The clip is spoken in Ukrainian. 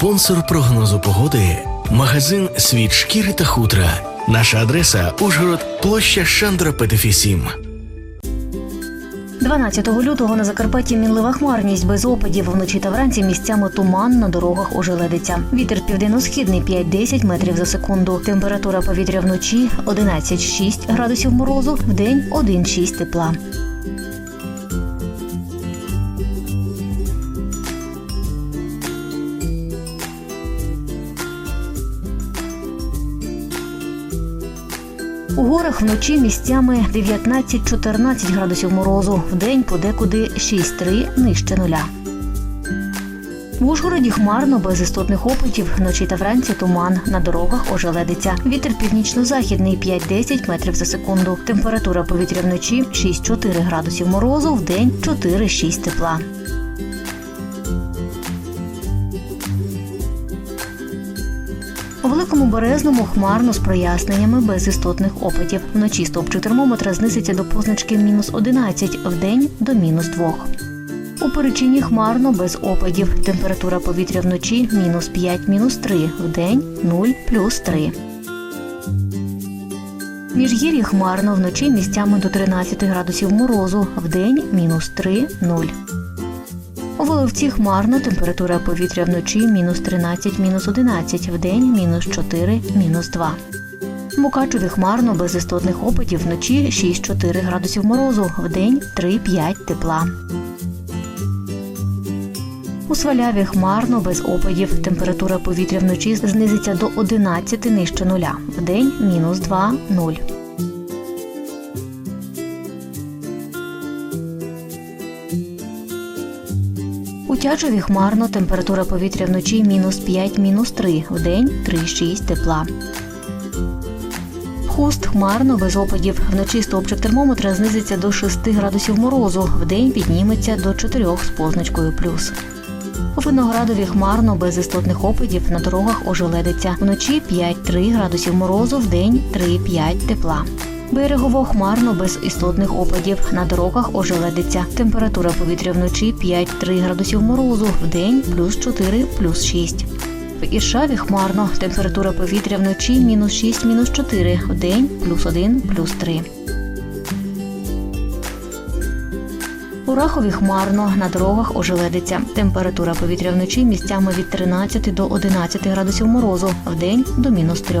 Спонсор прогнозу погоди магазин Світ шкіри та хутра. Наша адреса Ужгород, площа Шандра Петефі 7. 12 лютого на Закарпатті мінлива хмарність без опадів. Вночі та вранці місцями туман на дорогах ожеледиться. Вітер південно-східний 5-10 метрів за секунду. Температура повітря вночі 11-6 градусів морозу, вдень 1-6 тепла. У горах вночі місцями 19-14 градусів морозу, вдень подекуди 6-3 нижче нуля. В Ужгороді хмарно, без істотних опитів, вночі та вранці туман. На дорогах ожеледиться. Вітер північно-західний 5-10 метрів за секунду. Температура повітря вночі 6-4 градусів морозу, вдень 4-6 тепла. У великому березному хмарно з проясненнями без істотних опитів. Вночі стовпчик термометра знизиться до позначки мінус 11, вдень до мінус 2. У перечині хмарно без опадів. Температура повітря вночі мінус 5, мінус 3, вдень 0, плюс 3. Міжгір'ї хмарно вночі місцями до 13 градусів морозу, вдень мінус 3, 0. У Воловці хмарно, температура повітря вночі мінус 13, мінус 11, вдень мінус 4, мінус 2. В Мукачеві хмарно, без істотних опитів, вночі 6-4 градусів морозу, вдень 3-5 тепла. У Сваляві хмарно, без опадів. Температура повітря вночі знизиться до 11 нижче нуля, вдень мінус 2, 0. У Тячеві хмарно, температура повітря вночі мінус 5, мінус 3, вдень 3-6 тепла. Хуст хмарно, без опадів. Вночі стовпчик термометра знизиться до 6 градусів морозу, вдень підніметься до 4 з позначкою плюс. У Виноградові хмарно, без істотних опадів, на дорогах ожеледиться. Вночі 5-3 градусів морозу, вдень 3-5 тепла. Берегово хмарно без істотних опадів. На дорогах ожеледиться. Температура повітря вночі 5-3 градусів морозу, вдень плюс 4, плюс 6. В Іршаві хмарно. Температура повітря вночі мінус 6, мінус 4, вдень плюс 1, плюс 3. У Рахові хмарно, на дорогах ожеледиться. Температура повітря вночі місцями від 13 до 11 градусів морозу, вдень до мінус 3.